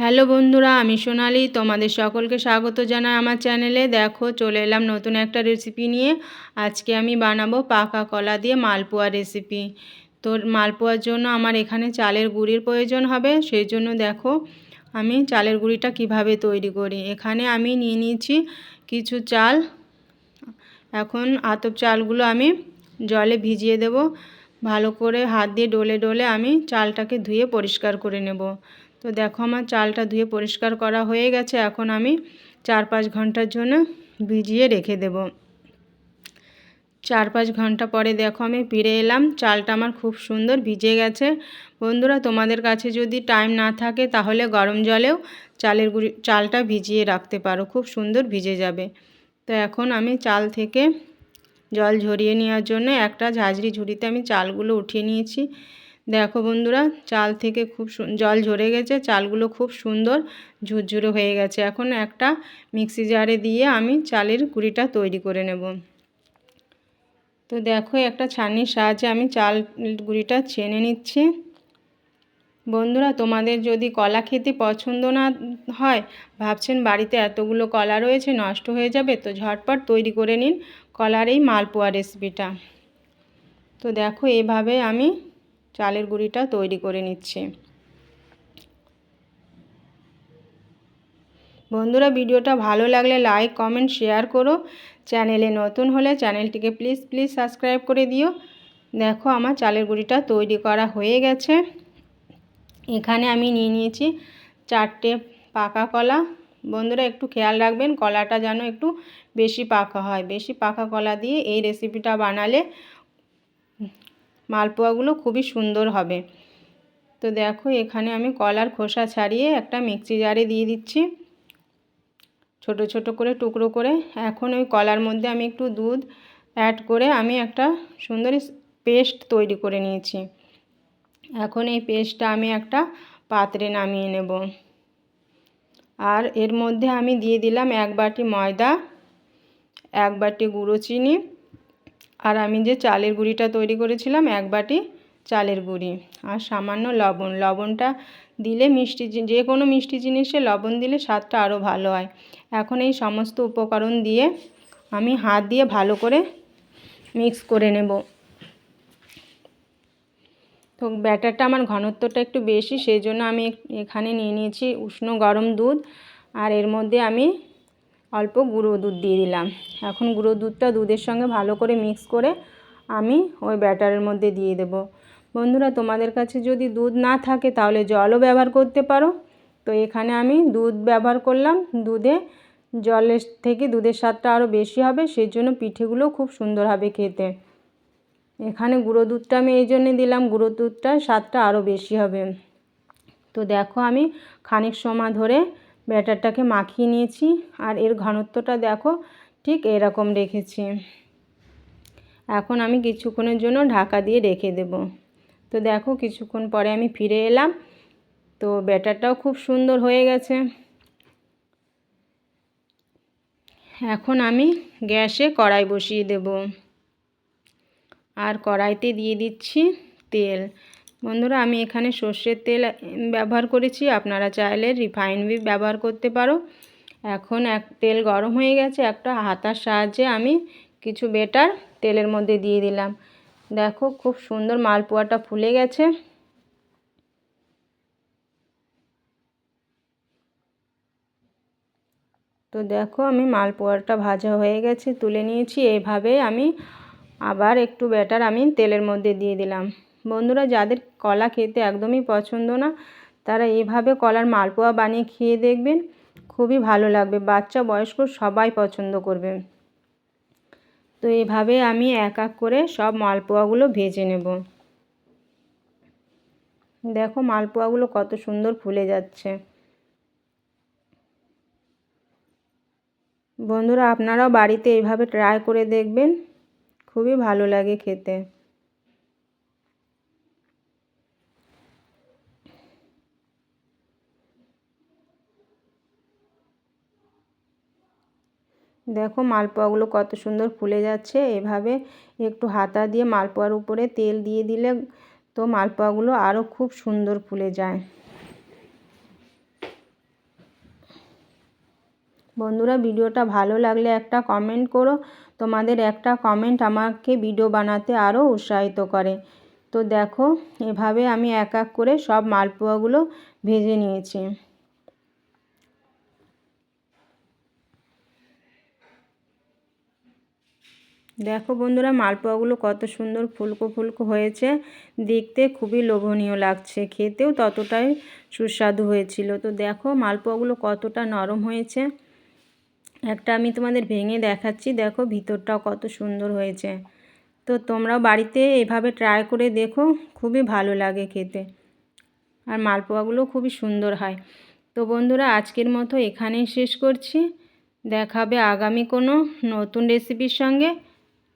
Hello বন্ধুরা, আমি সোনালি। তোমাদের সকলকে স্বাগত জানাই আমার চ্যানেলে। দেখো, চলে এলাম নতুন একটা রেসিপি নিয়ে। আজকে আমি বানাবো পাকা কলা দিয়ে মালপোয়া রেসিপি তো মালপোয়ার জন্য আমার এখানে চালের গুঁড়ির প্রয়োজন হবে। সেই জন্য দেখো, আমি চালের গুঁড়িটা কীভাবে তৈরি করি। এখানে আমি নিয়ে নিয়েছি কিছু চাল। এখন আতপ চালগুলো আমি জলে ভিজিয়ে দেব। ভালো করে হাত দিয়ে ডলে ডলে আমি চালটাকে ধুয়ে পরিষ্কার করে নেব। তো দেখো আমার চালটা ধুয়ে পরিষ্কার করা হয়ে গেছে। এখন আমি চার পাঁচ ঘণ্টার জন্য ভিজিয়ে রেখে দেব। চার পাঁচ ঘণ্টা পরে দেখো আমি ফিরে এলাম। চালটা আমার খুব সুন্দর ভিজে গেছে। বন্ধুরা, তোমাদের কাছে যদি টাইম না থাকে তাহলে গরম জলেও চালের গুঁড়ি, চালটা ভিজিয়ে রাখতে পারো। খুব সুন্দর ভিজে যাবে। তো এখন আমি চাল থেকে জল ঝরিয়ে নেওয়ার জন্য একটা ঝাঁঝরি ঝুড়িতে আমি চালগুলো উঠিয়ে নিয়েছি। দেখো বন্ধুরা, চাল থেকে খুব জল ঝরে গেছে, চালগুলো খুব সুন্দর ঝুরঝুরে হয়ে গেছে। এখন একটা মিক্সি জারে দিয়ে আমি চালের গুঁড়িটা তৈরি করে নেব। তো দেখো, একটা ছানির সাহায্যে আমি চাল গুঁড়িটা ছেনে নিচ্ছি। বন্ধুরা, তোমাদের যদি কলা খেতে পছন্দ না হয়, ভাবছেন বাড়িতে এতগুলো কলা রয়েছে, নষ্ট হয়ে যাবে, তো ঝটপট তৈরি করে নিন কলার এই মালপোয়া রেসিপিটা তো দেখো, এভাবে আমি চালের গুঁড়িটা তৈরি করে নিচ্ছি। বন্ধুরা, ভিডিওটা ভালো লাগলে লাইক কমেন্ট শেয়ার করো। চ্যানেলে নতুন হলে চ্যানেলটিকে প্লিজ প্লিজ সাবস্ক্রাইব করে দিও। দেখো, আমার চালের গুঁড়িটা তৈরি করা হয়ে গেছে। এখানে আমি নিয়ে নিয়েছি চারটে পাকা কলা। বন্ধুরা, একটু খেয়াল রাখবেন, কলাটা যেন একটু বেশি পাকা হয়। বেশি পাকা কলা দিয়ে এই রেসিপিটা বানালে মালপোয়াগুলো খুবই সুন্দর হবে। তো দেখো এখানে আমি কলার খোসা ছাড়িয়ে একটা মিক্সি জারে দিয়ে দিচ্ছি। ছোট ছোট করে, টুকরো করে। এখন ওই কলার মধ্যে আমি একটু দুধ অ্যাড করে আমি একটা সুন্দর পেস্ট তৈরি করে নিয়েছি। এখন এই পেস্টটা আমি একটা পাত্রে নামিয়ে নেব। আর এর মধ্যে আমি দিয়ে দিলাম এক বাটি ময়দা, এক বাটি গুঁড়ো চিনি আর আমি যে চালের গুঁড়িটা তৈরি করেছিলাম, এক বাটি চালের গুঁড়ি আর সামান্য লবণ। লবণটা দিলে মিষ্টি যে কোনো মিষ্টি জিনিসে লবণ দিলে স্বাদটা আরও ভালো হয়। এখন এই সমস্ত উপকরণ দিয়ে আমি হাত দিয়ে ভালো করে মিক্স করে নেব। তো ব্যাটারটা আমার ঘনত্বটা একটু বেশি সেই জন্য আমি এখানে নিয়ে নিয়েছি উষ্ণ গরম দুধ আর এর মধ্যে আমি অল্প গুঁড়ো দুধ দিয়ে দিলাম। এখন গুঁড়ো দুধটা দুধের সঙ্গে ভালো করে মিক্স করে আমি ওই ব্যাটারের মধ্যে দিয়ে দেব। বন্ধুরা, তোমাদের কাছে যদি দুধ না থাকে তাহলে জলও ব্যবহার করতে পারো। তো এখানে আমি দুধ ব্যবহার করলাম। দুধে জলের থেকে দুধের স্বাদটা আরও বেশি হবে সেই জন্য পিঠেগুলো খুব সুন্দর হবে খেতে। এখানে গুঁড়ো দুধটা আমি এই জন্যে দিলাম, গুঁড়ো দুধটার স্বাদটা আরও বেশি হবে। তো দেখো আমি খানিক সময় ধরে ব্যাটারটাকে মাখিয়ে নিয়েছি আর এর ঘনত্বটা দেখো ঠিক এরকম রেখেছি। এখন আমি কিছুক্ষণের জন্য ঢাকা দিয়ে রেখে দেব। তো দেখো কিছুক্ষণ পরে আমি ফিরে এলাম। তো ব্যাটারটাও খুব সুন্দর হয়ে গেছে। এখন আমি গ্যাসে কড়াই বসিয়ে দেব। আর কড়াইতে দিয়ে দিচ্ছি তেল। বন্ধুরা, আমি এখানে সর্ষের তেল ব্যবহার করেছি। আপনারা চাইলে রিফাইন বি ব্যবহার করতে পারো। এখন এক তেল গরম হয়ে গেছে, একটা হাতার সাহায্যে আমি কিছু বেটার তেলের মধ্যে দিয়ে দিলাম। দেখো, খুব সুন্দর মালপোয়াটা ফুলে গেছে। তো দেখো, আমি মালপোয়াটা ভাজা হয়ে গেছে, তুলে নিয়েছি। এইভাবে আমি আবার একটু ব্যাটার আমি তেলের মধ্যে দিয়ে দিলাম। বন্ধুরা, যাদের কলা খেতে একদমই পছন্দ না, তারা এভাবে কলার মালপোয়া বানিয়ে খেয়ে দেখবেন, খুবই ভালো লাগবে। বাচ্চা, বয়স্ক সবাই পছন্দ করবে। তো এভাবে আমি এক এক করে সব মালপোয়াগুলো ভেজে নেব। দেখো মালপোয়াগুলো কত সুন্দর ফুলে যাচ্ছে। বন্ধুরা, আপনারাও বাড়িতে এইভাবে ট্রাই করে দেখবেন, খুবই ভালো লাগে খেতে। দেখো মালপোয়াগুলো কত সুন্দর ফুলে যাচ্ছে। এভাবে একটু হাতা দিয়ে মালপোয়ার উপরে তেল দিয়ে দিলে তো মালপোয়াগুলো আরও খুব সুন্দর ফুলে যায়। বন্ধুরা, ভিডিওটা ভালো লাগলে একটা কমেন্ট করো। তোমাদের একটা কমেন্ট আমাকে ভিডিও বানাতে আরও উৎসাহিত করে। তো দেখো, এভাবে আমি এক এক করে সব মালপোয়াগুলো ভেজে নিয়েছি। দেখো বন্ধুরা, মালপোয়াগুলো কত সুন্দর ফুলকো ফুলকো হয়েছে। দেখতে খুবই লোভনীয় লাগছে, খেতেও ততটাই সুস্বাদু হয়েছিল। তো দেখো, মালপোয়াগুলো কতটা নরম হয়েছে। একটা আমি তোমাদের ভেঙে দেখাচ্ছি। দেখো, ভিতরটাও কত সুন্দর হয়েছে। তো তোমরাও বাড়িতে এভাবে ট্রাই করে দেখো, খুবই ভালো লাগে খেতে। আর মালপোয়াগুলো খুবই সুন্দর হয়। তো বন্ধুরা, আজকের মতো এখানেই শেষ করছি। দেখাবে আগামী কোনো নতুন রেসিপির সঙ্গে।